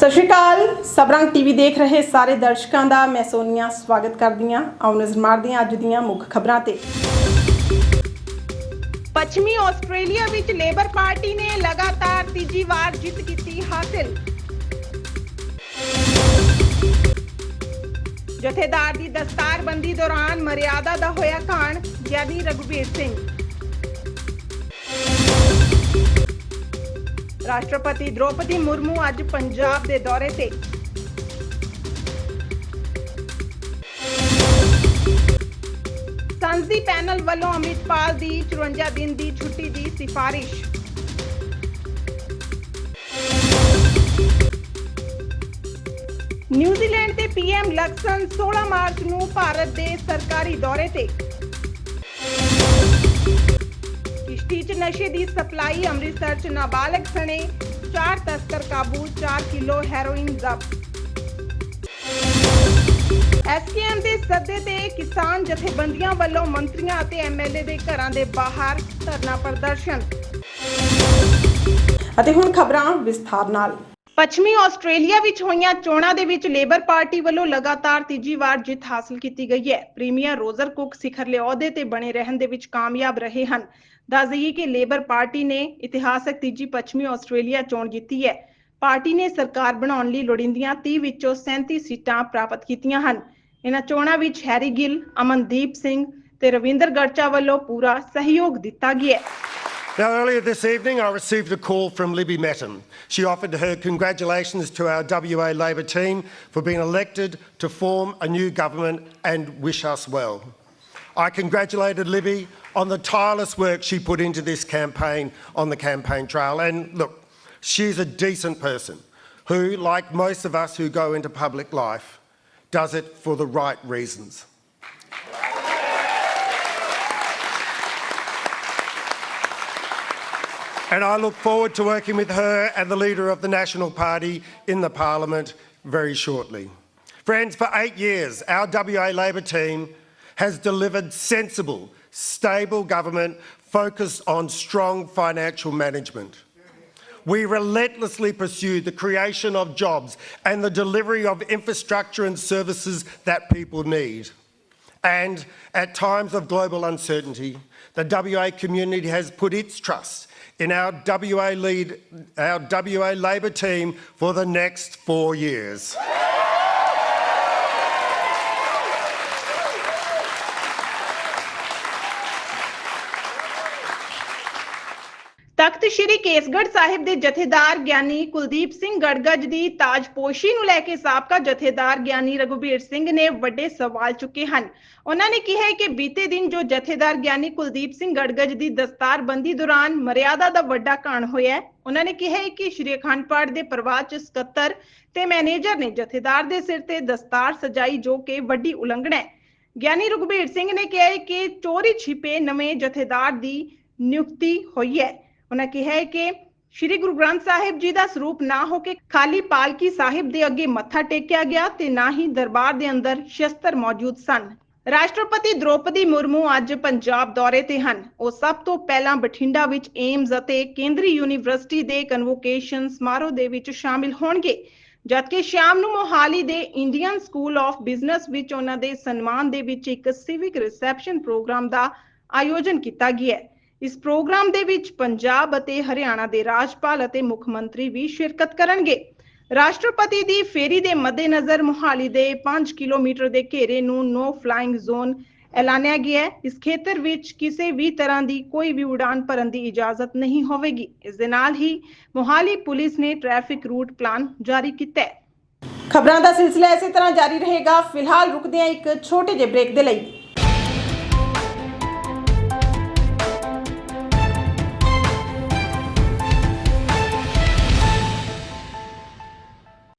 ਸਤਿ ਸ਼੍ਰੀ ਅਕਾਲ। ਸਬਰਾਂ ਟੀਵੀ ਦੇਖ ਰਹੇ ਸਾਰੇ ਦਰਸ਼ਕਾਂ ਦਾ ਮੈਂ ਸੋਨੀਆ ਸਵਾਗਤ ਕਰਦੀ ਹਾਂ ਆਓ ਨਜ਼ਰ ਮਾਰਦੇ ਹਾਂ ਅੱਜ ਦੀਆਂ ਮੁੱਖ ਖਬਰਾਂ ਤੇ। ਪੱਛਮੀ ਆਸਟ੍ਰੇਲੀਆ ਵਿੱਚ ਲੇਬਰ ਪਾਰਟੀ ਨੇ ਲਗਾਤਾਰ ਤੀਜੀ ਵਾਰ ਜਿੱਤ ਕੀਤੀ ਹਾਸਿਲ। ਜਥੇਦਾਰ ਦੀ ਦਸਤਾਰਬੰਦੀ ਦੌਰਾਨ ਮਰਿਆਦਾ ਦਾ ਹੋਇਆ ਕਾਣ ਗਿਆਨੀ ਰਘੁਬੀਰ ਸਿੰਘ। ਰਾਸ਼ਟਰਪਤੀ ਦ੍ਰੋਪਦੀ ਮੁਰਮੂ ਅੱਜ ਪੰਜਾਬ ਦੇ ਦੌਰੇ ਤੇ। ਸੰਸਦੀ ਪੈਨਲ ਵੱਲੋਂ ਅੰਮ੍ਰਿਤਪਾਲ ਦੀ 54 ਦਿਨ ਦੀ ਛੁੱਟੀ ਦੀ ਸਿਫਾਰਿਸ਼। ਨਿਊਜ਼ੀਲੈਂਡ ਦੇ ਪੀਐਮ ਲਕਸਨ 16 ਮਾਰਚ ਨੂੰ ਭਾਰਤ ਦੇ ਸਰਕਾਰੀ ਦੌਰੇ ਤੇ। ਕਿਸ਼ਤੀ ਨਸ਼ੇ ਦੀ ਸਪਲਾਈ ਅੰਮ੍ਰਿਤਸਰ 'ਚ ਨਾਬਾਲਗ ਸਣੇ। ਚਾਰ ਤਸਕਰ ਕਾਬੂ 4 ਕਿਲੋ ਹੈਰੋਇਨ ਜ਼ਬਤ। ਐਸਕੇਐਮ ਦੇ ਸੱਦੇ ਤੇ ਕਿਸਾਨ ਜਥੇਬੰਦੀਆਂ ਵੱਲੋਂ ਮੰਤਰੀਆਂ ਅਤੇ ਐਮਐਲਏ ਦੇ ਘਰਾਂ ਦੇ ਬਾਹਰ ਧਰਨਾ ਪ੍ਰਦਰਸ਼ਨ। ਅਤੇ ਹੁਣ ਖਬਰਾਂ ਵਿਸਥਾਰ ਨਾਲ। ਪੱਛਮੀ ਆਸਟ੍ਰੇਲੀਆ ਵਿੱਚ ਹੋਈਆਂ ਚੋਣਾਂ ਦੇ ਵਿੱਚ ਲੇਬਰ ਪਾਰਟੀ ਵੱਲੋਂ ਲਗਾਤਾਰ ਤੀਜੀ ਵਾਰ ਜਿੱਤ ਹਾਸਲ ਕੀਤੀ ਗਈ ਹੈ। ਪ੍ਰੀਮੀਅਰ ਰੋਜ਼ਰ ਕੁੱਕ ਸਿਖਰਲੇ ਅਹੁਦੇ ਤੇ ਬਣੇ ਰਹਿਣ ਦੇ ਵਿੱਚ ਕਾਮਯਾਬ ਰਹੇ ਹਨ। ਦੱਸ ਦਈਏ ਕਿ ਲੇਬਰ ਪਾਰਟੀ ਨੇ ਇਤਿਹਾਸਕ ਤੀਜੀ ਪੱਛਮੀ ਆਸਟ੍ਰੇਲੀਆ ਚੋਣ ਜਿੱਤੀ ਹੈ। ਪਾਰਟੀ ਨੇ ਸਰਕਾਰ ਬਣਾਉਣ ਲਈ ਲੋੜੀਂਦੀਆਂ 30 ਵਿੱਚੋਂ 37 ਸੀਟਾਂ ਪ੍ਰਾਪਤ ਕੀਤੀਆਂ ਹਨ। ਇਹਨਾਂ ਚੋਣਾਂ ਵਿੱਚ ਹੈਰੀ ਗਿੱਲ, ਅਮਨਦੀਪ ਸਿੰਘ ਤੇ ਰਵਿੰਦਰ ਗੜਚਾ ਵੱਲੋਂ ਪੂਰਾ ਸਹਿਯੋਗ ਦਿੱਤਾ ਗਿਆ ਹੈ। Now, earlier this evening, I received a call from Libby Metton. She offered her congratulations to our WA Labor team for being elected to form a new government and wish us well. I congratulated Libby on the tireless work she put into this campaign on the campaign trail. And look, she's a decent person who, like most of us who go into public life, does it for the right reasons. And I look forward to working with her and the leader of the National Party in the Parliament very shortly. Friends, for eight years, our WA Labor team has delivered sensible, stable government focused on strong financial management. We relentlessly pursue the creation of jobs and the delivery of infrastructure and services that people need. And at times of global uncertainty, the WA community has put its trust in our WA lead, our WA Labor team for the next four years. Takht Sri Kesgarh Sahib ਦੇ ਜਥੇਦਾਰ ਗਿਆਨੀ ਕੁਲਦੀਪ ਸਿੰਘ ਗੜਗੜ ਦੀ ਤਾਜਪੋਸ਼ੀ ਨੂੰ ਲੈ ਕੇ ਸਾਬਕਾ ਜਥੇਦਾਰ ਗਿਆਨੀ ਰਘੁਬੀਰ ਸਿੰਘ ਨੇ ਵੱਡੇ ਸਵਾਲ ਚੁੱਕੇ ਹਨ। ਉਹਨਾਂ ਨੇ ਕਿਹਾ ਹੈ ਕਿ ਬੀਤੇ ਦਿਨ ਜੋ ਜਥੇਦਾਰ ਗਿਆਨੀ ਕੁਲਦੀਪ ਸਿੰਘ ਗੜਗੜ ਦੀ ਦਸਤਾਰਬੰਦੀ ਦੌਰਾਨ ਮਰਿਆਦਾ ਦਾ ਵੱਡਾ ਕਾਂਡ ਹੋਇਆ ਹੈ, ਉਹਨਾਂ ਨੇ ਕਿਹਾ ਹੈ ਕਿ ਸ਼੍ਰੀ ਅਖੰਡ ਪਾਠ ਦੇ ਪ੍ਰਵਾਹ ਚ ਸਕੱਤਰ ਤੇ ਮੈਨੇਜਰ ਨੇ ਜਥੇਦਾਰ ਦੇ ਸਿਰ ਤੇ ਦਸਤਾਰ ਸਜਾਈ ਜੋ ਕਿ ਵੱਡੀ ਉਲੰਘਣਾ ਹੈ। ਗਿਆਨੀ ਰਘੁਬੀਰ ਸਿੰਘ ਨੇ ਕਿਹਾ ਹੈ ਕਿ ਚੋਰੀ ਛਿਪੇ ਨਵੇਂ ਜਥੇਦਾਰ ਦੀ ਨਿਯੁਕਤੀ ਹੋਈ ਹੈ। ਉਹਨਾਂ ਕਿਹਾ ਹੈ ਕਿ ਸ੍ਰੀ ਗੁਰੂ ਗ੍ਰੰਥ ਸਾਹਿਬ ਜੀ ਦਾ ਸਰੂਪ ਨਾ ਹੋ ਕੇ ਖਾਲੀ ਪਾਲਕੀ ਸਾਹਿਬ ਦੇ ਅੱਗੇ ਮੱਥਾ ਟੇਕਿਆ ਗਿਆ ਤੇ ਨਾ ਹੀ ਦਰਬਾਰ ਦੇ ਅੰਦਰ ਸ਼ਸਤਰ ਮੌਜੂਦ ਸਨ। ਰਾਸ਼ਟਰਪਤੀ ਦ੍ਰੋਪਦੀ ਮੁਰਮੂ ਅੱਜ ਪੰਜਾਬ ਦੌਰੇ ਤੇ ਹਨ। ਉਹ ਸਭ ਤੋਂ ਪਹਿਲਾਂ ਬਠਿੰਡਾ ਵਿੱਚ ਏਮਜ਼ ਅਤੇ ਕੇਂਦਰੀ ਯੂਨੀਵਰਸਿਟੀ ਦੇ ਕਨਵੋਕੇਸ਼ਨ ਸਮਾਰੋਹ ਦੇ ਵਿੱਚ ਸ਼ਾਮਿਲ ਹੋਣਗੇ। ਜਦਕਿ ਸ਼ਾਮ ਨੂੰ ਮੋਹਾਲੀ ਦੇ ਇੰਡੀਅਨ ਸਕੂਲ ਆਫ ਬਿਜ਼ਨਸ ਵਿੱਚ ਉਹਨਾਂ ਦੇ ਸਨਮਾਨ ਦੇ ਵਿੱਚ ਇੱਕ ਸਿਵਿਕ ਰਿਸੈਪਸ਼ਨ ਪ੍ਰੋਗਰਾਮ ਦਾ ਆਯੋਜਨ ਕੀਤਾ ਗਿਆ ਹੈ। ਇਸ ਪ੍ਰੋਗਰਾਮ ਦੇ ਵਿੱਚ ਪੰਜਾਬ ਅਤੇ ਹਰਿਆਣਾ ਦੇ ਰਾਜਪਾਲ ਅਤੇ ਮੁੱਖ ਮੰਤਰੀ ਵੀ ਸ਼ਿਰਕਤ ਕਰਨਗੇ। ਰਾਸ਼ਟਰਪਤੀ ਦੀ ਫੇਰੀ ਦੇ ਮੱਦੇਨਜ਼ਰ ਮੁਹਾਲੀ ਦੇ 5 ਕਿਲੋਮੀਟਰ ਦੇ ਘੇਰੇ ਨੂੰ ਨੋ ਫਲਾਈਂਗ ਜ਼ੋਨ ਐਲਾਨਿਆ ਗਿਆ ਹੈ। ਇਸ ਖੇਤਰ ਵਿੱਚ ਕਿਸੇ ਵੀ ਤਰ੍ਹਾਂ ਦੀ ਕੋਈ ਵੀ ਉਡਾਨ ਭਰਨ ਦੀ ਇਜਾਜ਼ਤ ਨਹੀਂ ਹੋਵੇਗੀ। ਇਸ ਦੇ ਨਾਲ ਹੀ ਮੁਹਾਲੀ ਪੁਲਿਸ ਨੇ ਟ੍ਰੈਫਿਕ ਰੂਟ ਪਲਾਨ ਜਾਰੀ ਕੀਤਾ ਹੈ। ਖਬਰਾਂ ਦਾ ਸਿਲਸਿਲਾ ਇਸੇ ਤਰ੍ਹਾਂ ਜਾਰੀ ਰਹੇਗਾ। ਫਿਲਹਾਲ ਰੁਕਦੇ ਹਾਂ ਇੱਕ ਛੋਟੇ ਜਿਹੇ ਬ੍ਰੇਕ ਦੇ ਲਈ।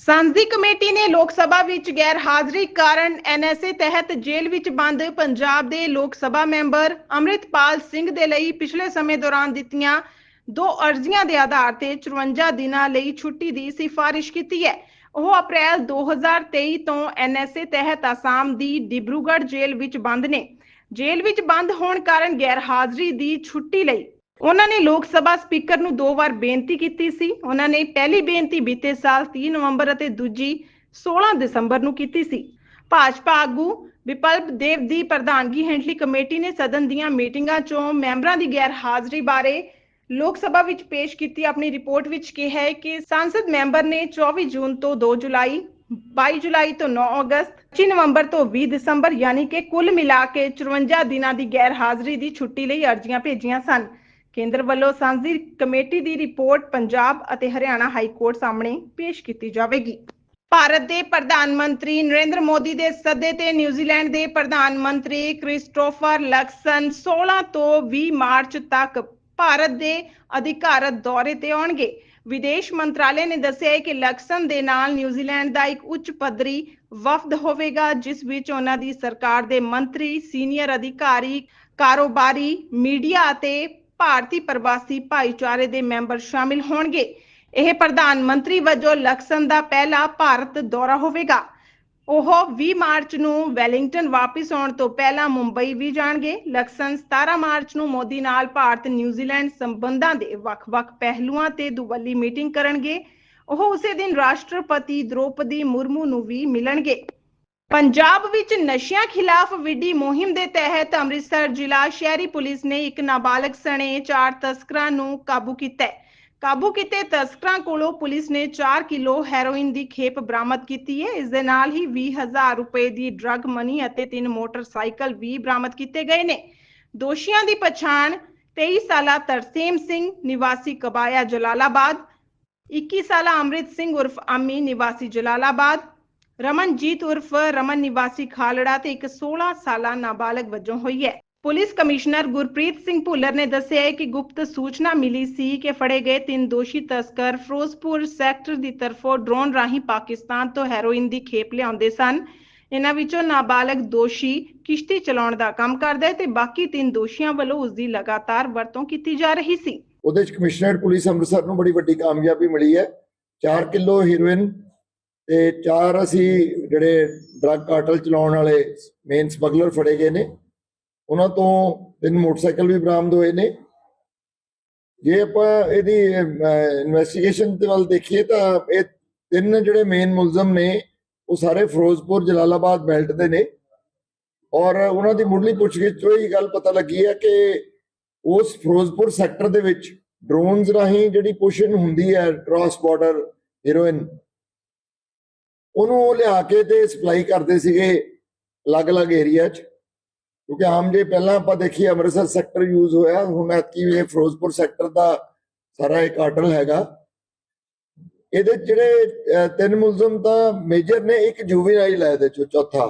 ਸਾਂਝੀ ਕਮੇਟੀ ਨੇ ਲੋਕ ਸਭਾ ਵਿੱਚ ਗੈਰ ਹਾਜ਼ਰੀ ਕਾਰਨ ਐਨਐਸਏ ਤਹਿਤ ਜੇਲ੍ਹ ਵਿੱਚ ਬੰਦ ਪੰਜਾਬ ਦੇ ਲੋਕ ਸਭਾ ਮੈਂਬਰ ਅੰਮ੍ਰਿਤਪਾਲ ਸਿੰਘ ਦੇ ਲਈ ਪਿਛਲੇ ਸਮੇਂ ਦੌਰਾਨ ਦਿੱਤੀਆਂ ਦੋ ਅਰਜ਼ੀਆਂ ਦੇ ਆਧਾਰ ਤੇ 54 ਦਿਨਾਂ ਲਈ ਛੁੱਟੀ ਦੀ ਸਿਫਾਰਿਸ਼ ਕੀਤੀ ਹੈ। ਉਹ ਅਪ੍ਰੈਲ 2023 ਤੋਂ ਐਨਐਸਏ ਤਹਿਤ ਆਸਾਮ ਦੀ ਡਿਬਰੂਗੜ੍ਹ ਜੇਲ੍ਹ ਵਿੱਚ ਬੰਦ ਨੇ। ਜੇਲ੍ਹ ਵਿੱਚ ਬੰਦ ਹੋਣ ਕਾਰਨ ਗੈਰ ਹਾਜ਼ਰੀ ਦੀ ਛੁੱਟੀ ਲਈ ਉਹਨਾਂ ਨੇ ਲੋਕ ਸਭਾ ਸਪੀਕਰ ਨੂੰ ਦੋ ਵਾਰ ਬੇਨਤੀ ਕੀਤੀ ਸੀ। ਉਹਨਾਂ ਨੇ ਪਹਿਲੀ ਬੇਨਤੀ ਬੀਤੇ ਸਾਲ 30 ਨਵੰਬਰ ਅਤੇ ਦੂਜੀ 16 ਦਸੰਬਰ ਨੂੰ ਕੀਤੀ ਸੀ। ਭਾਜਪਾ ਆਗੂ ਵਿਪਲਪ ਦੇਵ ਦੀ ਪ੍ਰਧਾਨਗੀ ਹੇਠਲੀ ਕਮੇਟੀ ਨੇ ਸਦਨ ਦੀਆਂ ਮੀਟਿੰਗਾਂ 'ਚੋਂ ਮੈਂਬਰਾਂ ਦੀ ਗੈਰ ਹਾਜ਼ਰੀ ਬਾਰੇ ਲੋਕ ਸਭਾ ਵਿੱਚ ਪੇਸ਼ ਕੀਤੀ ਆਪਣੀ ਰਿਪੋਰਟ ਵਿੱਚ ਕਿਹਾ ਹੈ ਕਿ ਸੰਸਦ ਮੈਂਬਰ ਨੇ 24 ਜੂਨ ਤੋਂ 2 ਜੁਲਾਈ 22 ਜੁਲਾਈ ਤੋਂ 9 ਅਗਸਤ 25 ਨਵੰਬਰ ਤੋਂ 20 ਦਸੰਬਰ ਯਾਨੀ ਕਿ ਕੁੱਲ ਮਿਲਾ ਕੇ 54 ਦਿਨਾਂ ਦੀ ਗੈਰ ਹਾਜ਼ਰੀ ਦੀ ਛੁੱਟੀ ਲਈ ਅਰਜ਼ੀਆਂ ਭੇਜੀਆਂ ਸਨ। ਕੇਂਦਰ ਵੱਲੋਂ ਸਾਂਝੀ ਕਮੇਟੀ ਦੀ ਰਿਪੋਰਟ ਪੰਜਾਬ ਅਤੇ ਹਰਿਆਣਾ ਹਾਈ ਕੋਰਟ ਸਾਹਮਣੇ ਪੇਸ਼ ਕੀਤੀ ਜਾਵੇਗੀ। ਭਾਰਤ ਦੇ ਪ੍ਰਧਾਨ ਮੰਤਰੀ ਨਰਿੰਦਰ ਮੋਦੀ ਦੇ ਸੱਦੇ ਤੇ ਨਿਊਜ਼ੀਲੈਂਡ ਦੇ ਪ੍ਰਧਾਨ ਮੰਤਰੀ ਕ੍ਰਿਸਟੋਫਰ ਲਕਸਨ 16 ਤੋਂ 20 ਮਾਰਚ ਤੱਕ ਭਾਰਤ ਦੇ ਅਧਿਕਾਰਤ ਦੌਰੇ ਤੇ ਆਉਣਗੇ। ਵਿਦੇਸ਼ ਮੰਤਰਾਲੇ ਨੇ ਦੱਸਿਆ ਹੈ ਕਿ ਲਕਸਨ ਦੇ ਨਾਲ ਨਿਊਜ਼ੀਲੈਂਡ ਦਾ ਇੱਕ ਉੱਚ ਪੱਧਰੀ ਵਫਦ ਹੋਵੇਗਾ, ਜਿਸ ਵਿੱਚ ਉਹਨਾਂ ਦੀ ਸਰਕਾਰ ਦੇ ਮੰਤਰੀ, ਸੀਨੀਅਰ ਅਧਿਕਾਰੀ, ਕਾਰੋਬਾਰੀ, ਮੀਡੀਆ ਅਤੇ ਭਾਰਤੀ ਪ੍ਰਵਾਸੀ ਭਾਈਚਾਰੇ ਦੇ ਮੈਂਬਰ ਸ਼ਾਮਿਲ ਹੋਣਗੇ। ਇਹ ਪ੍ਰਧਾਨ ਮੰਤਰੀ ਵਜੋਂ ਲਕਸਨ ਦਾ ਪਹਿਲਾ ਭਾਰਤ ਦੌਰਾ ਹੋਵੇਗਾ। ਉਹ 20 ਮਾਰਚ ਨੂੰ ਵੈਲਿੰਗਟਨ ਵਾਪਸ ਆਉਣ ਤੋਂ ਪਹਿਲਾਂ ਮੁੰਬਈ ਵੀ ਜਾਣਗੇ। ਲਕਸਨ 17 ਮਾਰਚ ਨੂੰ ਮੋਦੀ ਨਾਲ ਭਾਰਤ ਨਿਊਜ਼ੀਲੈਂਡ ਸੰਬੰਧਾਂ ਦੇ ਵੱਖ-ਵੱਖ ਪਹਿਲੂਆਂ ਤੇ ਦੁਵੱਲੀ ਮੀਟਿੰਗ ਕਰਨਗੇ। ਉਹ ਉਸੇ ਦਿਨ ਰਾਸ਼ਟਰਪਤੀ ਦ੍ਰੋਪਦੀ ਮੁਰਮੂ ਨੂੰ ਵੀ ਮਿਲਣਗੇ। ਪੰਜਾਬ ਵਿੱਚ ਨਸ਼ਿਆਂ ਖਿਲਾਫ ਵਿੱਢੀ ਮੁਹਿੰਮ ਦੇ ਤਹਿਤ ਅੰਮ੍ਰਿਤਸਰ ਜ਼ਿਲ੍ਹਾ ਸ਼ਹਿਰੀ ਪੁਲਿਸ ਨੇ ਇੱਕ ਨਾਬਾਲਗ ਸਣੇ ਚਾਰ ਤਸਕਰਾਂ ਨੂੰ ਕਾਬੂ ਕੀਤਾ ਹੈ। ਕਾਬੂ ਕੀਤੇ ਤਸਕਰਾਂ ਕੋਲੋਂ ਪੁਲਿਸ ਨੇ 4 ਕਿਲੋ ਹੈਰੋਇਨ ਦੀ ਖੇਪ ਬਰਾਮਦ ਕੀਤੀ ਹੈ। ਇਸ ਦੇ ਨਾਲ ਹੀ 20000 ਰੁਪਏ ਦੀ ਡਰੱਗ ਮਨੀ ਅਤੇ ਤਿੰਨ ਮੋਟਰਸਾਈਕਲ ਵੀ ਬਰਾਮਦ ਕੀਤੇ ਗਏ ਨੇ। ਦੋਸ਼ੀਆਂ ਦੀ ਪਛਾਣ 23 ਸਾਲਾ ਤਰਸੇਮ ਸਿੰਘ, ਨਿਵਾਸੀ ਕਬਾਇਆ ਜਲਾਲਾਬਾਦ 21 ਸਾਲਾ ਅੰਮ੍ਰਿਤ ਸਿੰਘ ਉਰਫ ਅਮੀ ਨਿਵਾਸੀ ਜਲਾਲਾਬਾਦ ਰਮਨਜੀਤ ਉਰਫ ਰਮਨ ਨਿਵਾਸੀ ਖਾਲੜਾ ਤੇ ਇੱਕ 16 ਸਾਲਾ ਨਾਬਾਲਗ ਵਜੋਂ ਹੋਈ ਹੈ। ਪੁਲਿਸ ਕਮਿਸ਼ਨਰ ਗੁਰਪ੍ਰੀਤ ਸਿੰਘ ਭੁੱਲਰ ਨੇ ਦੱਸਿਆ ਹੈ ਕਿ ਗੁਪਤ ਸੂਚਨਾ ਮਿਲੀ ਸੀ ਕਿ ਫੜੇ ਗਏ ਤਿੰਨ ਦੋਸ਼ੀ ਤਸਕਰ ਫਿਰੋਜ਼ਪੁਰ ਸੈਕਟਰ ਦੀ ਤਰਫੋਂ ਡਰੋਨ ਰਾਹੀਂ ਪਾਕਿਸਤਾਨ ਤੋਂ ਹੈਰੋਇਨ ਦੀ ਖੇਪ ਲਿਆਉਂਦੇ ਸਨ। ਇਹਨਾਂ ਵਿੱਚੋਂ ਨਾਬਾਲਗ ਦੋਸ਼ੀ ਕਿਸ਼ਤੀ ਚਲਾਉਣ ਦਾ ਕੰਮ ਕਰਦਾ ਹੈ ਤੇ ਬਾਕੀ ਤਿੰਨ ਦੋਸ਼ੀਆਂ ਵੱਲੋਂ ਉਸ ਦੀ ਲਗਾਤਾਰ ਵਰਤੋਂ ਕੀਤੀ ਜਾ ਰਹੀ ਸੀ। ਉਹਦੇ ਚ ਕਮਿਸ਼ਨਰੇਟ ਪੁਲਿਸ ਅੰਮ੍ਰਿਤਸਰ ਨੂੰ ਬੜੀ ਵੱਡੀ ਕਾਮਯਾਬੀ ਮਿਲੀ ਹੈ। 4 ਕਿਲੋ ਹੀਰੋਇਨ ਤੇ ਚਾਰ ਅਸੀਂ ਜਿਹੜੇ ਡਰੱਗ ਕਾਰਟਲ ਚਲਾਉਣ ਵਾਲੇ ਮੇਨ ਸਮਗਲਰ ਫੜੇ ਗਏ ਨੇ। ਉਹਨਾਂ ਤੋਂ ਤਿੰਨ ਮੋਟਰਸਾਈਕਲ ਵੀ ਬਰਾਮਦ ਹੋਏ ਨੇ। ਜੇ ਆਪਾਂ ਇਹਦੀ ਇਨਵੈਸਟੀਗੇਸ਼ਨ ਦੇ ਵੱਲ ਦੇਖੀਏ ਤਾਂ ਇਹ ਤਿੰਨ ਜਿਹੜੇ ਮੇਨ ਮੁਲਜ਼ਮ ਨੇ, ਉਹ ਸਾਰੇ ਫਿਰੋਜ਼ਪੁਰ, ਜਲਾਲਾਬਾਦ ਬੈਲਟ ਦੇ ਨੇ। ਔਰ ਉਹਨਾਂ ਦੀ ਮੁੱਢਲੀ ਪੁੱਛਗਿੱਛ ਤੋਂ ਇਹ ਗੱਲ ਪਤਾ ਲੱਗੀ ਹੈ ਕਿ ਉਸ ਫਿਰੋਜ਼ਪੁਰ ਸੈਕਟਰ ਦੇ ਵਿੱਚ ਡਰੋਨਸ ਰਾਹੀਂ ਜਿਹੜੀ ਪੁਸ਼ਨ ਹੁੰਦੀ ਹੈ ਕ੍ਰਾਸ ਬਾਰਡਰ ਹੀਰੋਇਨ ਉਹਨੂੰ ਉਹ ਲਿਆ ਕੇ ਤੇ ਸਪਲਾਈ ਕਰਦੇ ਸੀਗੇ ਅਲੱਗ-ਅਲੱਗ ਏਰੀਆ 'ਚ। ਕਿਉਂਕਿ ਆਮ ਜੇ ਪਹਿਲਾਂ ਆਪਾਂ ਦੇਖੀਏ ਅੰਮ੍ਰਿਤਸਰ ਸੈਕਟਰ ਯੂਜ਼ ਹੋਇਆ, ਹੁਣ ਐਤਕੀ ਇਹ ਫਿਰੋਜ਼ਪੁਰ ਸੈਕਟਰ ਦਾ ਸਾਰਾ ਇਹ ਕਾਰਟਲ ਹੈਗਾ। ਇਹਦੇ ਜਿਹੜੇ ਤਿੰਨ ਮੁਲਜ਼ਮ ਤਾਂ ਮੇਜਰ ਨੇ, ਇੱਕ ਜੁਵੀਨਾਈਲ ਹੈ ਇਹਦੇ 'ਚੋਂ ਚੌਥਾ।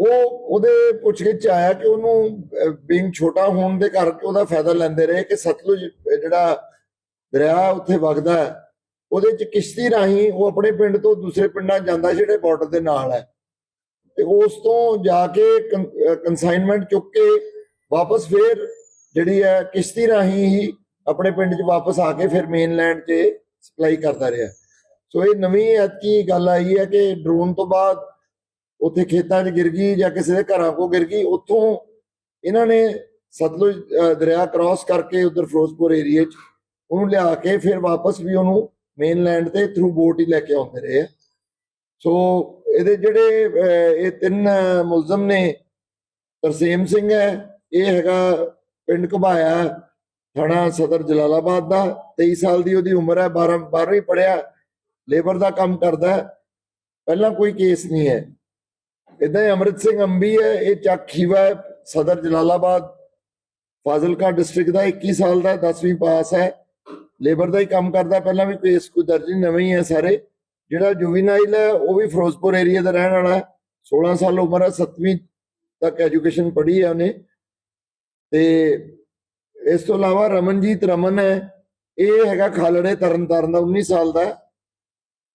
ਉਹ ਉਹਦੇ ਪੁੱਛਗਿੱਛ 'ਚ ਆਇਆ ਕਿ ਉਹਨੂੰ ਬਿੰਗ ਛੋਟਾ ਹੋਣ ਦੇ ਕਰਕੇ ਉਹਦਾ ਫਾਇਦਾ ਲੈਂਦੇ ਰਹੇ ਕਿ ਸਤਲੁਜ, ਜਿਹੜਾ ਦਰਿਆ ਉੱਥੇ ਵਗਦਾ ਹੈ। ਉਹਦੇ 'ਚ ਕਿਸ਼ਤੀ ਰਾਹੀਂ ਉਹ ਆਪਣੇ ਪਿੰਡ ਤੋਂ ਦੂਸਰੇ ਪਿੰਡਾਂ ਜਾਂਦਾ ਜਿਹੜੇ ਬਾਰਡਰ ਦੇ ਨਾਲ ਹੈ। ਤੇ ਉਸ ਤੋਂ ਜਾ ਕੇ ਕਨਸਾਈਨਮੈਂਟ ਚੁੱਕ ਕੇ ਵਾਪਸ ਫੇਰ ਜਿਹੜੀ ਹੈ ਕਿਸ਼ਤੀ ਰਾਹੀਂ ਹੀ ਆਪਣੇ ਪਿੰਡ 'ਚ ਵਾਪਸ ਆ ਕੇ ਫਿਰ ਮੇਨਲੈਂਡ 'ਚ ਸਪਲਾਈ ਕਰਦਾ ਰਿਹਾ। ਸੋ ਇਹ ਨਵੀਂ ਐਤਕੀ ਗੱਲ ਆਈ ਹੈ ਕਿ ਡਰੋਨ ਤੋਂ ਬਾਅਦ ਉੱਥੇ ਖੇਤਾਂ 'ਚ ਗਿਰ ਗਈ ਜਾਂ ਕਿਸੇ ਦੇ ਘਰਾਂ ਕੋ ਗਿਰ ਗਈ, ਉੱਥੋਂ ਇਹਨਾਂ ਨੇ ਸਤਲੁਜ ਦਰਿਆ ਕ੍ਰਾਸ ਕਰਕੇ ਉਧਰ ਫਿਰੋਜ਼ਪੁਰ ਏਰੀਆ 'ਚ ਉਹਨੂੰ ਲਿਆ ਕੇ ਫਿਰ ਵਾਪਸ ਵੀ ਉਹਨੂੰ ਮੇਨਲੈਂਡ ਤੇ ਥਰੂ ਬੋਟ ਹੀ ਲੈ ਕੇ ਆਉਂਦੇ ਰਹੇ ਆ। ਸੋ ਇਹਦੇ ਜਿਹੜੇ ਇਹ ਤਿੰਨ ਮੁਲਜ਼ਮ ਨੇ ਤਰਸੇਮ ਸਿੰਘ ਹੈ ਇਹ ਹੈਗਾ ਪਿੰਡ ਘਬਾਇਆ ਥਾਣਾ ਸਦਰ ਜਲਾਲਾਬਾਦ ਦਾ 23 ਸਾਲ ਦੀ ਉਹਦੀ ਉਮਰ ਹੈ 12 12ਵੀਂ ਪੜਿਆ ਲੇਬਰ ਦਾ ਕੰਮ ਕਰਦਾ ਪਹਿਲਾਂ ਕੋਈ ਕੇਸ ਨਹੀਂ ਹੈ। ਇਦਾਂ ਹੀ ਅਮਰਿਤ ਸਿੰਘ ਅੰਬੀ ਹੈ ਇਹ ਚੱਕ ਹੈ, ਸਦਰ ਜਲਾਲਾਬਾਦ ਫਾਜ਼ਿਲਕਾ ਡਿਸਟ੍ਰਿਕਟ ਦਾ 21 ਸਾਲ ਦਾ 10ਵੀਂ ਪਾਸ ਹੈ। ਲੇਬਰ ਦਾ ਹੀ ਕੰਮ ਕਰਦਾ, ਪਹਿਲਾਂ ਵੀ ਕੇਸ ਕੋਈ ਦਰਜ ਨਹੀਂ ਨਵੇਂ ਹੀ ਹੈ ਸਾਰੇ। ਜਿਹੜਾ ਜੁਵੀਨਾਈਲ ਹੈ, ਉਹ ਵੀ ਫਿਰੋਜ਼ਪੁਰ ਏਰੀਆ ਦਾ ਰਹਿਣ ਵਾਲਾ ਹੈ। 16 ਸਾਲ ਉਮਰ ਹੈ 7ਵੀਂ ਤੱਕ ਐਜੂਕੇਸ਼ਨ ਪੜ੍ਹੀ ਹੈ ਉਹਨੇ। ਤੇ ਇਸ ਤੋਂ ਇਲਾਵਾ ਰਮਨਜੀਤ ਰਮਨ ਹੈ, ਇਹ ਹੈਗਾ ਖਾਲੜੇ ਤਰਨਤਾਰਨ ਦਾ 19 ਸਾਲ ਦਾ ਹੈ।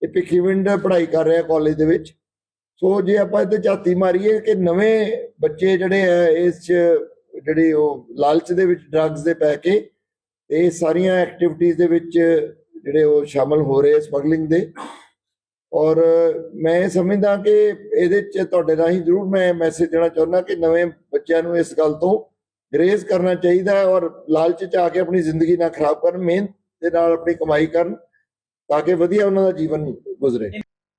ਇਹ ਭਿੱਖੀਵਿੰਡ ਪੜ੍ਹਾਈ ਕਰ ਰਿਹਾ ਕਾਲਜ ਦੇ ਵਿੱਚ। ਸੋ ਜੇ ਆਪਾਂ ਇੱਥੇ ਝਾਤੀ ਮਾਰੀਏ ਕਿ ਨਵੇਂ ਬੱਚੇ ਜਿਹੜੇ ਆ, ਇਸ 'ਚ ਜਿਹੜੇ ਉਹ ਲਾਲਚ ਦੇ ਵਿੱਚ ਡਰੱਗਸ ਦੇ ਪੈ ਕੇ ਇਹ ਸਾਰੀਆਂ ਐਕਟੀਵਿਟੀਜ਼ ਦੇ ਵਿੱਚ ਜਿਹੜੇ ਉਹ ਸ਼ਾਮਲ ਹੋ ਰਹੇ ਸਮਗਲਿੰਗ ਦੇ। ਔਰ ਮੈਂ ਇਹ ਸਮਝਦਾ ਕਿ ਇਹਦੇ 'ਚ ਤੁਹਾਡੇ ਰਾਹੀਂ ਜ਼ਰੂਰ ਮੈਂ ਮੈਸੇਜ ਦੇਣਾ ਚਾਹੁੰਦਾ ਕਿ ਨਵੇਂ ਬੱਚਿਆਂ ਨੂੰ ਇਸ ਗੱਲ ਤੋਂ ਗਰੇਜ਼ ਕਰਨਾ ਚਾਹੀਦਾ ਹੈ ਔਰ ਲਾਲਚ 'ਚ ਆ ਕੇ ਆਪਣੀ ਜ਼ਿੰਦਗੀ ਨਾ ਖਰਾਬ ਕਰਨ, ਮਿਹਨਤ ਦੇ ਨਾਲ ਆਪਣੀ ਕਮਾਈ ਕਰਨ, ਤਾਂ ਕਿ ਵਧੀਆ ਉਹਨਾਂ ਦਾ ਜੀਵਨ ਗੁਜ਼ਰੇ।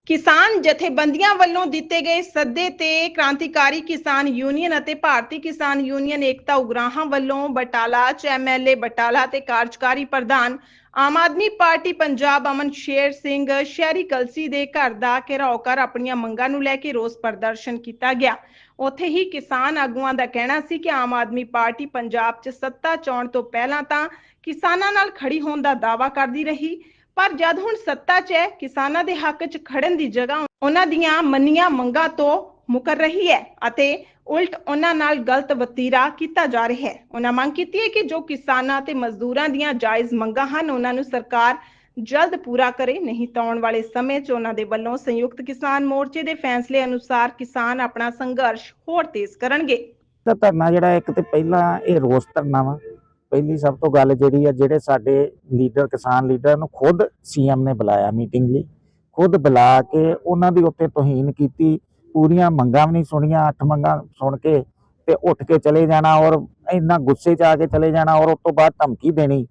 ਕਿਸਾਨ ਜਥੇਬੰਦੀਆਂ ਵੱਲੋਂ ਦਿੱਤੇ ਗਏ ਸੱਦੇ ਤੇ ਕ੍ਰਾਂਤੀਕਾਰੀ ਕਿਸਾਨ ਯੂਨੀਅਨ ਅਤੇ ਭਾਰਤੀ ਕਿਸਾਨ ਯੂਨੀਅਨ ਏਕਤਾ ਉਗਰਾਹਾਂ ਵੱਲੋਂ ਬਟਾਲਾ ਚ ਐਮਐਲਏ ਬਟਾਲਾ ਤੇ ਕਾਰਜਕਾਰੀ ਪ੍ਰਧਾਨ ਆਮ ਆਦਮੀ ਪਾਰਟੀ ਪੰਜਾਬ ਅਮਨ ਸ਼ੇਰ ਸਿੰਘ ਸ਼ਹਿਰੀ ਕਲਸੀ ਦੇ ਘਰ ਦਾ ਘਿਰਾਓ ਕਰ ਆਪਣੀਆਂ ਮੰਗਾਂ ਨੂੰ ਲੈ ਕੇ ਰੋਸ ਪ੍ਰਦਰਸ਼ਨ ਕੀਤਾ ਗਿਆ। ਉੱਥੇ ਹੀ ਕਿਸਾਨ ਆਗੂਆਂ ਦਾ ਕਹਿਣਾ ਸੀ ਕਿ ਆਮ ਆਦਮੀ ਪਾਰਟੀ ਪੰਜਾਬ 'ਚ ਸੱਤਾ ਚਾਉਣ ਤੋਂ ਪਹਿਲਾਂ ਤਾਂ ਕਿਸਾਨਾਂ ਨਾਲ ਖੜੀ ਹੋਣ ਦਾ ਦਾਅਵਾ ਕਰਦੀ ਰਹੀ। ਪਰ ਜਦ ਹੁਣ ਸੱਤਾ 'ਚ ਹੈ, ਕਿਸਾਨਾਂ ਦੇ ਹੱਕ 'ਚ ਖੜਨ ਦੀ ਜਗ੍ਹਾ ਉਹਨਾਂ ਦੀਆਂ ਮੰਨੀਆਂ ਮੰਗਾਂ ਤੋਂ ਮੁਕਰ ਰਹੀ ਹੈ ਅਤੇ ਉਲਟ ਉਹਨਾਂ ਨਾਲ ਗਲਤ ਵਤੀਰਾ ਕੀਤਾ ਜਾ ਰਿਹਾ ਹੈ। ਉਹਨਾਂ ਮੰਗ ਕੀਤੀ ਹੈ ਕਿ ਜੋ ਕਿਸਾਨਾਂ ਤੇ ਮਜ਼ਦੂਰਾਂ ਦੀਆਂ ਜਾਇਜ਼ ਮੰਗਾਂ ਹਨ, ਉਹਨਾਂ ਨੂੰ ਸਰਕਾਰ ਜਲਦ ਪੂਰਾ ਕਰੇ, ਨਹੀਂ ਤਾਂ ਆਉਣ ਵਾਲੇ ਸਮੇਂ 'ਚ ਉਹਨਾਂ ਦੇ ਵੱਲੋਂ ਸੰਯੁਕਤ ਕਿਸਾਨ ਮੋਰਚੇ ਦੇ ਫੈਸਲੇ ਅਨੁਸਾਰ ਕਿਸਾਨ ਆਪਣਾ ਸੰਘਰਸ਼ ਹੋਰ ਤੇਜ਼ ਕਰਨਗੇ। ਧਰਨਾ ਜਿਹੜਾ ਇੱਕ ਤੇ ਪਹਿਲਾਂ ਇਹ ਰੋਸ ਧਰਨਾ ਵਾ ਪਹਿਲੀ ਸਭ ਤੋਂ ਗੱਲ ਜਿਹੜੀ ਆ, ਜਿਹੜੇ ਸਾਡੇ ਲੀਡਰ, ਕਿਸਾਨ ਲੀਡਰ ਨੂੰ ਖੁਦ ਸੀਐਮ ਨੇ ਬੁਲਾਇਆ ਮੀਟਿੰਗ ਲਈ। ਖੁਦ ਬੁਲਾ ਕੇ ਉਹਨਾਂ ਦੀ ਉੱਤੇ ਤੋਹੀਨ ਕੀਤੀ, ਪੂਰੀਆਂ ਮੰਗਾਂ ਵੀ ਨਹੀਂ ਸੁਣੀਆਂ, ਅੱਠ ਮੰਗਾਂ ਸੁਣ ਕੇ ਤੇ ਉੱਠ ਕੇ ਚਲੇ ਜਾਣਾ ਔਰ ਇੰਨਾ ਗੁੱਸੇ 'ਚ ਆ ਕੇ ਚਲੇ ਜਾਣਾ ਔਰ ਉਸ ਤੋਂ ਬਾਅਦ ਧਮਕੀ ਦੇਣੀ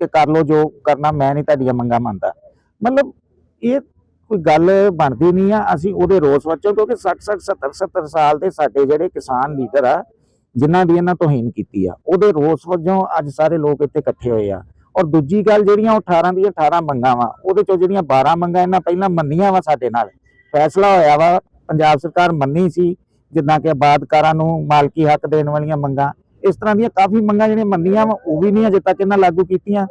ਕਿ ਕਰ ਲੋ ਜੋ ਕਰਨਾ, ਮੈਂ ਨਹੀਂ ਤੁਹਾਡੀਆਂ ਮੰਗਾਂ ਮੰਨਦਾ। ਮਤਲਬ ਇਹ ਕੋਈ ਗੱਲ ਬਣਦੀ ਨਹੀਂ ਆ, ਅਸੀਂ ਉਹਦੇ ਰੋਸ ਵਜੋਂ ਕਿਉਂਕਿ 60 60 70 70 ਸਾਲ ਦੇ ਸਾਡੇ ਜਿਹੜੇ ਕਿਸਾਨ ਲੀਡਰ ਆ ਜਿਨ੍ਹਾਂ ਦੀ ਇਹਨਾਂ ਤੋਹੀਨ ਕੀਤੀ ਆ, ਉਹਦੇ ਰੋਸ ਵਜੋਂ ਅੱਜ ਸਾਰੇ ਲੋਕ ਇੱਥੇ ਇਕੱਠੇ ਹੋਏ ਆ। ਔਰ ਦੂਜੀ ਗੱਲ ਜਿਹੜੀਆਂ ਉਹ 18 ਦੀਆਂ 18 ਮੰਗਾਂ ਵਾ, ਉਹਦੇ ਚੋਂ ਜਿਹੜੀਆਂ 12 ਮੰਗਾਂ ਇਹਨਾਂ ਪਹਿਲਾਂ ਮੰਨੀਆਂ ਵਾ ਸਾਡੇ ਨਾਲ, ਫੈਸਲਾ ਹੋਇਆ ਵਾ, ਪੰਜਾਬ ਸਰਕਾਰ ਮੰਨੀ ਸੀ, ਜਿੱਦਾਂ ਕਿ ਆਬਾਦਕਾਰਾਂ ਨੂੰ ਮਾਲਕੀ ਹੱਕ ਦੇਣ ਵਾਲੀਆਂ ਮੰਗਾਂ, ਇਸ ਤਰ੍ਹਾਂ ਦੀਆਂ ਕਾਫੀ ਮੰਗਾਂ ਜਿਹੜੀਆਂ ਮੰਨੀਆਂ ਵਾ, ਉਹ ਵੀ ਨਹੀਂ ਅਜੇ ਤੱਕ ਇਹਨਾਂ ਲਾਗੂ ਕੀਤੀਆਂ।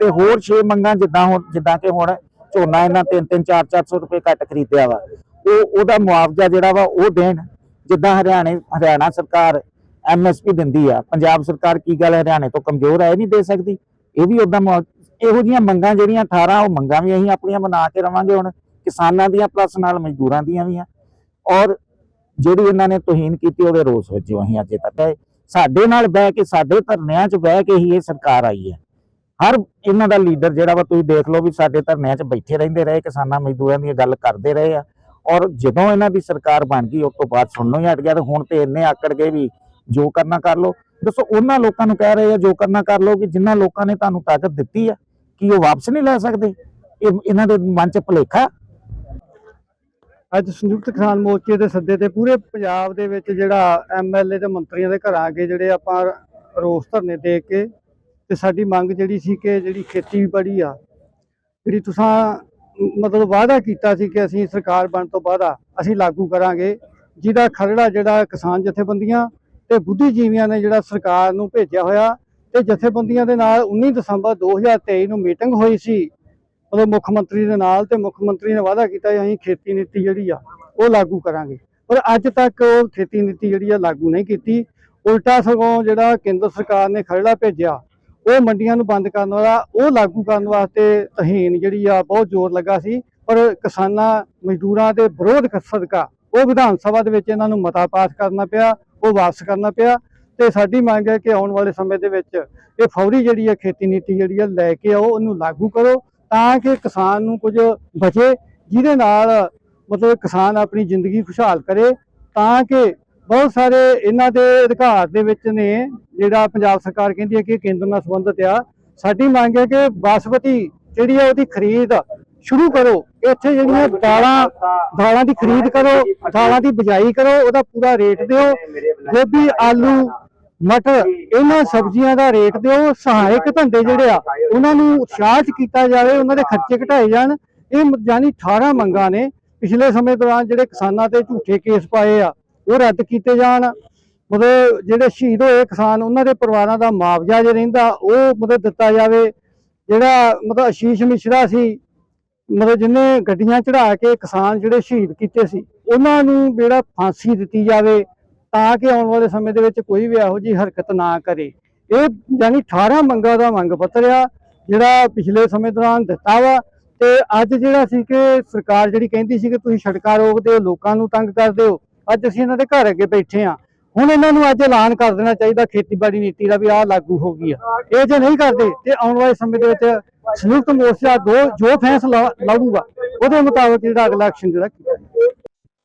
ਤੇ ਹੋਰ 6 ਮੰਗਾਂ ਜਿੱਦਾਂ ਹੁਣ, ਜਿੱਦਾਂ ਕਿ ਹੁਣ ਝੋਨਾ ਇਹਨਾਂ 3-3 4-400 ਰੁਪਏ ਘੱਟ ਖਰੀਦਿਆ ਵਾ, ਉਹ ਉਹਦਾ ਮੁਆਵਜ਼ਾ ਜਿਹੜਾ ਵਾ ਉਹ ਦੇਣ, ਜਿੱਦਾਂ ਹਰਿਆਣੇ, ਹਰਿਆਣਾ ਸਰਕਾਰ ਐਮਐਸਪੀ ਦਿੰਦੀ ਆ। ਪੰਜਾਬ ਸਰਕਾਰ ਕੀ ਗੱਲ ਹਰਿਆਣੇ ਤੋਂ ਕਮਜ਼ੋਰ ਹੈ ਇਹ ਨਹੀਂ ਦੇ ਸਕਦੀ। ਇਹ ਵੀ ਉਦਾਂ ਇਹੋ ਜੀਆਂ ਮੰਗਾਂ ਜਿਹੜੀਆਂ 18 ਉਹ ਮੰਗਾਂ ਵੀ ਅਸੀਂ ਆਪਣੀਆਂ ਬਣਾ ਕੇ ਰਵਾਂਗੇ ਹੁਣ। ਕਿਸਾਨਾਂ ਦੀਆਂ ਪਲੱਸ ਨਾਲ, ਮਜ਼ਦੂਰਾਂ ਦੀਆਂ ਵੀ ਆ। ਔਰ ਜਿਹੜੀ ਇਹਨਾਂ ਨੇ ਤੋਹੀਨ ਕੀਤੀ, ਉਹਦੇ ਰੋਸ ਵਜੋਂ ਅਸੀਂ ਅੱਜ ਤੱਕ। ਸਾਡੇ ਨਾਲ ਬਹਿ ਕੇ, ਸਾਡੇ ਧਰਨਿਆਂ 'ਚ ਬਹਿ ਕੇ ਹੀ ਇਹ ਸਰਕਾਰ ਆਈ ਹੈ। ਹਰ ਇਹਨਾਂ ਦਾ ਲੀਡਰ ਜਿਹੜਾ ਵਾ, ਤੁਸੀਂ ਦੇਖ ਲਓ ਵੀ ਸਾਡੇ ਧਰਨਿਆਂ 'ਚ ਬੈਠੇ ਰਹਿੰਦੇ ਰਹੇ, ਕਿਸਾਨਾਂ, ਮਜ਼ਦੂਰਾਂ ਦੀ ਗੱਲ ਕਰਦੇ ਰਹੇ ਆ। ਔਰ ਜਦੋਂ ਇਹਨਾਂ ਦੀ ਸਰਕਾਰ ਬਣ ਗਈ, ਉਸ ਤੋਂ ਬਾਅਦ ਸੁਣਨੋਂ ਹੀ ਹਟ ਗਿਆ ਤੇ ਹੁਣ ਤੇ ਇੰਨੇ ਆਕੜ ਗਏ ਵੀ ਜੋ ਕਰਨਾ ਕਰ ਲਓ। ਦੱਸੋ, ਉਹਨਾਂ ਲੋਕਾਂ ਨੂੰ ਕਹਿ ਰਹੇ ਆ, ਜੋ ਕਰਨਾ ਕਰ ਲਓ, ਕਿ ਜਿਨ੍ਹਾਂ ਲੋਕਾਂ ਨੇ ਤੁਹਾਨੂੰ ਤਾਕਤ ਦਿੱਤੀ ਆ, ਕੀ ਉਹ ਵਾਪਸ ਨਹੀਂ ਲੈ ਸਕਦੇ? ਇਹ, ਇਹਨਾਂ ਦੇ ਮਨ 'ਚ ਭੁਲੇਖਾ? ਅੱਜ ਸੰਯੁਕਤ ਕਿਸਾਨ ਮੋਰਚੇ ਦੇ ਸੱਦੇ ਤੇ ਪੂਰੇ ਪੰਜਾਬ ਦੇ ਵਿੱਚ ਜਿਹੜਾ ਐਮਐਲਏ ਤੇ ਮੰਤਰੀਆਂ ਦੇ ਘਰਾਂ ਅੱਗੇ ਜਿਹੜੇ ਆਪਾਂ ਰੋਸ ਧਰਨੇ ਦੇ ਕੇ ਤੇ ਸਾਡੀ ਮੰਗ ਜਿਹੜੀ ਸੀ ਕਿ ਜਿਹੜੀ ਖੇਤੀਬਾੜੀ ਆ, ਜਿਹੜੀ ਤੁਸੀਂ ਮਤਲਬ ਵਾਅਦਾ ਕੀਤਾ ਸੀ ਕਿ ਅਸੀਂ ਸਰਕਾਰ ਬਣ ਤੋਂ ਬਾਅਦ ਅਸੀਂ ਲਾਗੂ ਕਰਾਂਗੇ। ਜਿਹਦਾ ਖਰੜਾ ਜਿਹੜਾ ਕਿਸਾਨ ਜਥੇਬੰਦੀਆਂ ਤੇ ਬੁੱਧੀਜੀਵੀਆਂ ਨੇ ਜਿਹੜਾ ਸਰਕਾਰ ਨੂੰ ਭੇਜਿਆ ਹੋਇਆ ਤੇ ਜਥੇਬੰਦੀਆਂ ਦੇ ਨਾਲ 19 ਦਸੰਬਰ 2023 ਨੂੰ ਮੀਟਿੰਗ ਹੋਈ ਸੀ। ਮਤਲਬ ਮੁੱਖ ਮੰਤਰੀ ਦੇ ਨਾਲ ਤੇ ਮੁੱਖ ਮੰਤਰੀ ਨੇ ਵਾਅਦਾ ਕੀਤਾ ਅਸੀਂ ਖੇਤੀ ਨੀਤੀ ਜਿਹੜੀ ਆ, ਉਹ ਲਾਗੂ ਕਰਾਂਗੇ। ਪਰ ਅੱਜ ਤੱਕ ਉਹ ਖੇਤੀ ਨੀਤੀ ਜਿਹੜੀ ਆ, ਲਾਗੂ ਨਹੀਂ ਕੀਤੀ। ਉਲਟਾ ਸਗੋਂ ਜਿਹੜਾ ਕੇਂਦਰ ਸਰਕਾਰ ਨੇ ਖਰੜਾ ਭੇਜਿਆ, ਉਹ ਮੰਡੀਆਂ ਨੂੰ ਬੰਦ ਕਰਨ ਵਾਲਾ, ਉਹ ਲਾਗੂ ਕਰਨ ਵਾਸਤੇ ਤਹੀਨ ਜਿਹੜੀ ਆ, ਬਹੁਤ ਜ਼ੋਰ ਲੱਗਾ ਸੀ। ਪਰ ਕਿਸਾਨਾਂ, ਮਜ਼ਦੂਰਾਂ ਦੇ ਵਿਰੋਧ ਕ- ਸਦਕਾ, ਉਹ ਵਿਧਾਨ ਸਭਾ ਦੇ ਵਿੱਚ ਇਹਨਾਂ ਨੂੰ ਮਤਾ ਪਾਸ ਕਰਨਾ ਪਿਆ। ਉਹ ਵਾਪਸ ਕਰਨਾ ਪਿਆ ਤੇ ਸਾਡੀ ਮੰਗ ਹੈ ਕਿ ਆਉਣ ਵਾਲੇ ਸਮੇਂ ਦੇ ਵਿੱਚ ਇਹ ਫੌਰੀ ਜਿਹੜੀ ਹੈ ਖੇਤੀ ਨੀਤੀ ਜਿਹੜੀ ਹੈ ਲੈ ਕੇ ਆਓ, ਉਹਨੂੰ ਲਾਗੂ ਕਰੋ ਤਾਂ ਕਿ ਕਿਸਾਨ ਨੂੰ ਕੁਝ ਬਚੇ, ਜਿਹਦੇ ਨਾਲ ਮਤਲਬ ਕਿਸਾਨ ਆਪਣੀ ਜ਼ਿੰਦਗੀ ਖੁਸ਼ਹਾਲ ਕਰੇ ਤਾਂ ਕਿ ਬਹੁਤ ਸਾਰੇ ਇਹਨਾਂ ਦੇ ਅਧਿਕਾਰ ਦੇ ਵਿੱਚ ਨੇ, ਜਿਹੜਾ ਪੰਜਾਬ ਸਰਕਾਰ ਕਹਿੰਦੀ ਹੈ ਕਿ ਕੇਂਦਰ ਨਾਲ ਸੰਬੰਧਿਤ ਆ। ਸਾਡੀ ਮੰਗ ਹੈ ਕਿ ਬਾਸਮਤੀ ਜਿਹੜੀ ਹੈ ਉਹਦੀ ਖਰੀਦ ਸ਼ੁਰੂ ਕਰੋ। ਇੱਥੇ ਜਿਹੜੀਆਂ ਦਾਲਾਂ ਦਾਲਾਂ ਦੀ ਖਰੀਦ ਕਰੋ, ਦਾਲਾਂ ਦੀ ਬਿਜਾਈ ਕਰੋ, ਉਹਦਾ ਪੂਰਾ ਰੇਟ ਦਿਓ। ਗੋਭੀ, ਆਲੂ, ਮਟਰ, ਇਹਨਾਂ ਸਬਜ਼ੀਆਂ ਦਾ ਰੇਟ ਦਿਓ। ਸਹਾਇਕ ਧੰਦੇ ਜਿਹੜੇ ਆ, ਉਹਨਾਂ ਨੂੰ ਉਤਸ਼ਾਹਿਤ ਕੀਤਾ ਜਾਵੇ, ਉਹਨਾਂ ਦੇ ਖਰਚੇ ਘਟਾਏ ਜਾਣ। ਇਹ ਮ- ਯਾਨੀ 18 ਮੰਗਾਂ ਨੇ। ਪਿਛਲੇ ਸਮੇਂ ਦੌਰਾਨ ਜਿਹੜੇ ਕਿਸਾਨਾਂ ਤੇ ਝੂਠੇ ਕੇਸ ਪਾਏ ਆ, ਉਹ ਰੱਦ ਕੀਤੇ ਜਾਣ। ਮਤਲਬ ਜਿਹੜੇ ਸ਼ਹੀਦ ਹੋਏ ਕਿਸਾਨ, ਉਹਨਾਂ ਦੇ ਪਰਿਵਾਰਾਂ ਦਾ ਮੁਆਵਜ਼ਾ ਜੇ ਰਹਿੰਦਾ, ਉਹ ਮਤਲਬ ਦਿੱਤਾ ਜਾਵੇ। ਜਿਹੜਾ ਮਤਲਬ ਅਸ਼ੀਸ਼ ਮਿਸ਼ਰਾ ਸੀ ਮਤਲਬ ਜਿਹਨੇ ਗੱਡੀਆਂ ਚੜਾ ਕੇ ਕਿਸਾਨ ਜਿਹੜੇ ਸ਼ਹੀਦ ਕੀਤੇ ਸੀ, ਉਹਨਾਂ ਨੂੰ ਜਿਹੜਾ ਫਾਂਸੀ ਦਿੱਤੀ ਜਾਵੇ ਤਾਂ ਕਿ ਆਉਣ ਵਾਲੇ ਸਮੇਂ ਦੇ ਵਿੱਚ ਕੋਈ ਵੀ ਇਹੋ ਜਿਹੀ ਹਰਕਤ ਨਾ ਕਰੇ। ਇਹ ਯਾਨੀ 18 ਮੰਗਾਂ ਦਾ ਮੰਗ ਪੱਤਰ ਆ, ਜਿਹੜਾ ਪਿਛਲੇ ਸਮੇਂ ਦੌਰਾਨ ਦਿੱਤਾ ਵਾ ਤੇ ਅੱਜ ਜਿਹੜਾ ਸੀ ਕਿ ਸਰਕਾਰ ਜਿਹੜੀ ਕਹਿੰਦੀ ਸੀ ਕਿ ਤੁਸੀਂ ਸੜਕਾਂ ਰੋਕਦੇ ਹੋ, ਲੋਕਾਂ ਨੂੰ ਤੰਗ ਕਰਦੇ ਹੋ, ਅੱਜ ਅਸੀਂ ਇਹਨਾਂ ਦੇ ਘਰ ਅੱਗੇ ਬੈਠੇ ਆ ਹੁਣ ਇਹਨਾਂ ਨੂੰ ਅੱਜ ਐਲਾਨ ਕਰ ਦੇਣਾ ਚਾਹੀਦਾ ਖੇਤੀਬਾੜੀ ਨੀਤੀ ਦਾ ਵੀ ਆਹ ਲਾਗੂ ਹੋ ਗਈ ਆ। ਇਹ ਜੇ ਨਹੀਂ ਕਰਦੇ ਤੇ ਆਉਣ ਵਾਲੇ ਸਮੇਂ ਦੇ ਵਿੱਚ ਸੰਯੁਕਤ ਮੋਰਚਾ ਦੋ ਜੋ ਫੈਸਲਾ ਲਾਊਗਾ, ਉਹਦੇ ਮੁਤਾਬਕ ਜਿਹੜਾ ਅਗਲਾ ਐਕਸ਼ਨ ਜਿਹੜਾ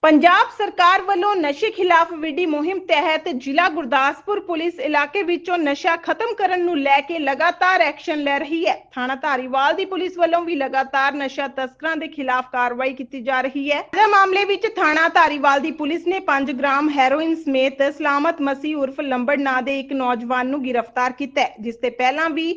ਪੰਜਾਬ ਸਰਕਾਰ ਵੱਲੋਂ ਨਸ਼ੇ ਖਿਲਾਫ ਵਿੱਢੀ ਮੁਹਿੰਮ ਤਹਿਤ ਜ਼ਿਲ੍ਹਾ ਗੁਰਦਾਸਪੁਰ ਪੁਲਿਸ ਇਲਾਕੇ ਵਿੱਚੋਂ ਨਸ਼ਾ ਖਤਮ ਕਰਨ ਨੂੰ ਲੈ ਕੇ ਲਗਾਤਾਰ ਐਕਸ਼ਨ ਲੈ ਰਹੀ ਹੈ। ਥਾਣਾ ਧਾਰੀਵਾਲ ਦੀ ਪੁਲਿਸ ਵੱਲੋਂ ਵੀ ਲਗਾਤਾਰ ਨਸ਼ਾ ਤਸਕਰਾਂ ਦੇ ਖਿਲਾਫ ਕਾਰਵਾਈ ਕੀਤੀ ਜਾ ਰਹੀ ਹੈ। ਇਸ ਮਾਮਲੇ ਵਿੱਚ ਥਾਣਾ ਧਾਰੀਵਾਲ ਦੀ ਪੁਲਿਸ ਨੇ 5 ਗ੍ਰਾਮ ਹੈਰੋਇਨ ਸਮੇਤ ਸਲਾਮਤ ਮਸੀਹ ਉਰਫ ਲੰਬੜ ਨਾਂ ਦੇ ਇੱਕ ਨੌਜਵਾਨ ਨੂੰ ਗ੍ਰਿਫਤਾਰ ਕੀਤਾ ਜਿਸ ਤੇ ਪਹਿਲਾਂ ਵੀ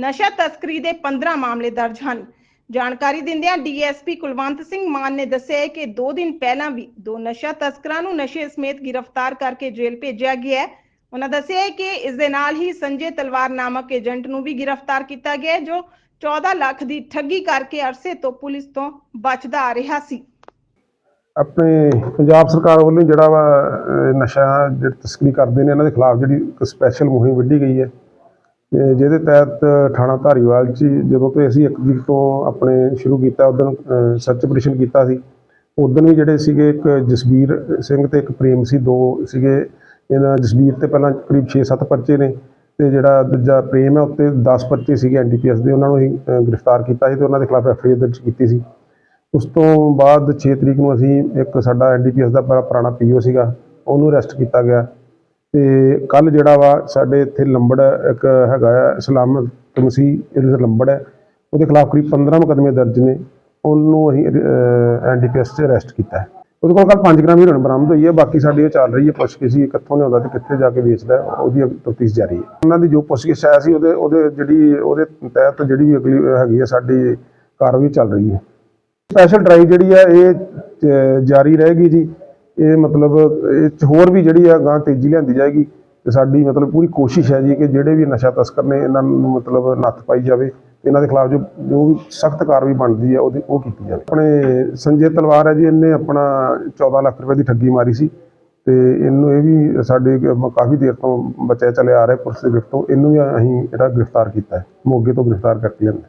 ਨਸ਼ਾ ਤਸਕਰੀ ਦੇ 15 ਮਾਮਲੇ ਦਰਜ ਹਨ। ਜਾਣਕਾਰੀ ਦਿੰਦਿਆਂ ਡੀਐਸਪੀ ਕੁਲਵੰਤ ਸਿੰਘ ਮਾਨ ਨੇ ਦੱਸਿਆ ਕਿ 2 ਦਿਨ ਪਹਿਲਾਂ ਵੀ ਦੋ ਨਸ਼ਾ ਤਸਕਰਾਂ ਨੂੰ ਨਸ਼ੇ ਸਮੇਤ ਗ੍ਰਿਫਤਾਰ ਕਰਕੇ ਜੇਲ੍ਹ ਭੇਜਿਆ ਗਿਆ ਹੈ। ਉਹਨਾਂ ਦੱਸਿਆ ਕਿ ਇਸ ਦੇ ਨਾਲ ਹੀ ਸੰਜੇ ਤਲਵਾਰ ਨਾਮਕ ਏਜੰਟ ਨੂੰ ਵੀ ਗ੍ਰਿਫਤਾਰ ਕੀਤਾ ਗਿਆ ਜੋ 14 ਲੱਖ ਦੀ ਠੱਗੀ ਕਰਕੇ ਅਰਸੇ ਤੋਂ ਪੁਲਿਸ ਤੋਂ ਬਚਦਾ ਆ ਰਿਹਾ ਸੀ। ਆਪਣੇ ਪੰਜਾਬ ਸਰਕਾਰ ਵੱਲੋਂ ਜਿਹੜਾ ਵਾ ਨਸ਼ਾ, ਜਿਹੜੀ ਤਸਕਰੀ ਕਰਦੇ ਨੇ, ਇਹਨਾਂ ਦੇ ਖਿਲਾਫ ਜਿਹੜੀ ਸਪੈਸ਼ਲ ਮੁਹਿੰਮ ਵਿੱਢੀ ਗਈ ਹੈ। ਤੇ ਜਿਹਦੇ ਤਹਿਤ ਥਾਣਾ ਧਾਰੀਵਾਲ 'ਚ ਜਦੋਂ ਤੋਂ ਅਸੀਂ ਇੱਕ ਤਰੀਕ ਤੋਂ ਆਪਣੇ ਸ਼ੁਰੂ ਕੀਤਾ, ਉਦੋਂ ਸਰਚ ਆਪਰੇਸ਼ਨ ਕੀਤਾ ਸੀ। ਉਦੋਂ ਵੀ ਜਿਹੜੇ ਸੀਗੇ ਇੱਕ ਜਸਵੀਰ ਸਿੰਘ ਤੇ ਇੱਕ ਪ੍ਰੇਮ ਸੀ, ਦੋ ਸੀਗੇ। ਇਹਨਾਂ ਜਸਵੀਰ ਤੇ ਪਹਿਲਾਂ ਕਰੀਬ 6-7 ਪਰਚੇ ਨੇ ਤੇ ਜਿਹੜਾ ਦੂਜਾ ਪ੍ਰੇਮ ਹੈ, ਉੱਤੇ 10 ਪਰਚੇ ਸੀਗੇ ਐਨਡੀਪੀਐਸ ਦੇ। ਉਹਨਾਂ ਨੂੰ ਅਸੀਂ ਗ੍ਰਿਫਤਾਰ ਕੀਤਾ ਸੀ ਤੇ ਉਹਨਾਂ ਦੇ ਖਿਲਾਫ ਐਫਆਈਆਰ ਦਰਜ ਕੀਤੀ ਸੀ। ਉਸ ਤੋਂ ਬਾਅਦ 6 ਤਰੀਕ ਨੂੰ ਅਸੀਂ ਇੱਕ ਸਾਡਾ ਐਨਡੀਪੀਐਸ ਦਾ ਬੜਾ ਪੁਰਾਣਾ ਪੀਓ ਸੀਗਾ, ਉਹਨੂੰ ਅਰੈਸਟ ਕੀਤਾ ਗਿਆ। ਤੇ ਕੱਲ ਜਿਹੜਾ ਵਾ ਸਾਡੇ ਇੱਥੇ ਲੰਬੜ ਇੱਕ ਹੈਗਾ ਆ ਸਲਾਮਤ ਤਮਸੀ ਇਹਦੇ ਲੰਬੜ ਹੈ, ਉਹਦੇ ਖਿਲਾਫ ਕਰੀਬ 15 ਮੁਕੱਦਮੇ ਦਰਜ ਨੇ, ਉਹਨੂੰ ਅਸੀਂ ਐਨਡੀਪੀਐਸ 'ਚ ਅਰੈਸਟ ਕੀਤਾ ਉਹਦੇ ਕੋਲ ਕੱਲ 5 ਗ੍ਰਾਮ ਹੀਰੋਇਨ ਬਰਾਮਦ ਹੋਈ ਹੈ, ਬਾਕੀ ਸਾਡੀ ਉਹ ਚੱਲ ਰਹੀ ਹੈ ਪੁੱਛਗਿੱਛ ਸੀ ਕਿੱਥੋਂ ਲਿਆਉਂਦਾ ਤੇ ਕਿੱਥੇ ਜਾ ਕੇ ਵੇਚਦਾ, ਉਹਦੀ ਤਫਤੀਸ਼ ਜਾਰੀ ਹੈ। ਉਹਨਾਂ ਦੀ ਜੋ ਪੁੱਛਗਿੱਛ ਆਇਆ ਸੀ, ਉਹਦੇ ਉਹਦੇ ਜਿਹੜੀ, ਉਹਦੇ ਤਹਿਤ ਜਿਹੜੀ ਵੀ ਅਗਲੀ ਹੈਗੀ ਹੈ, ਸਾਡੀ ਕਾਰਵਾਈ ਚੱਲ ਰਹੀ ਹੈ। ਸਪੈਸ਼ਲ ਡਰਾਈਵ ਜਿਹੜੀ ਆ ਇਹ ਜਾਰੀ ਰਹੇਗੀ ਜੀ। ਇਹ ਮਤਲਬ, ਇਹ 'ਚ ਹੋਰ ਵੀ ਜਿਹੜੀ ਆ ਗਾਂ ਤੇਜ਼ੀ ਲਿਆਂਦੀ ਜਾਏਗੀ ਤੇ ਸਾਡੀ ਮਤਲਬ ਪੂਰੀ ਕੋਸ਼ਿਸ਼ ਹੈ ਜੀ ਕਿ ਜਿਹੜੇ ਵੀ ਨਸ਼ਾ ਤਸਕਰ ਨੇ, ਇਹਨਾਂ ਨੂੰ ਮਤਲਬ ਨੱਥ ਪਾਈ ਜਾਵੇ ਇਹਨਾਂ ਦੇ ਖਿਲਾਫ ਜੋ ਜੋ ਵੀ ਸਖਤ ਕਾਰਵਾਈ ਬਣਦੀ ਹੈ ਉਹਦੀ ਉਹ ਕੀਤੀ ਜਾਵੇ। ਆਪਣੇ ਸੰਜੇ ਤਲਵਾਰ ਹੈ ਜੀ, ਇਹਨੇ ਆਪਣਾ 14 ਲੱਖ ਰੁਪਏ ਦੀ ਠੱਗੀ ਮਾਰੀ ਸੀ ਤੇ ਇਹਨੂੰ ਇਹ ਵੀ ਸਾਡੇ ਕ- ਕਾਫੀ ਦੇਰ ਤੋਂ ਬਚਿਆ ਚਲੇ ਆ ਰਿਹਾ ਪੁਲਿਸ ਦੇ ਗ੍ਰਿਫਤ ਤੋਂ। ਇਹਨੂੰ ਵੀ ਅਸੀਂ ਜਿਹੜਾ ਗ੍ਰਿਫਤਾਰ ਕੀਤਾ ਹੈ, ਮੋਗੇ ਤੋਂ ਗ੍ਰਿਫਤਾਰ ਕਰਕੇ ਲਿਆਂਦਾ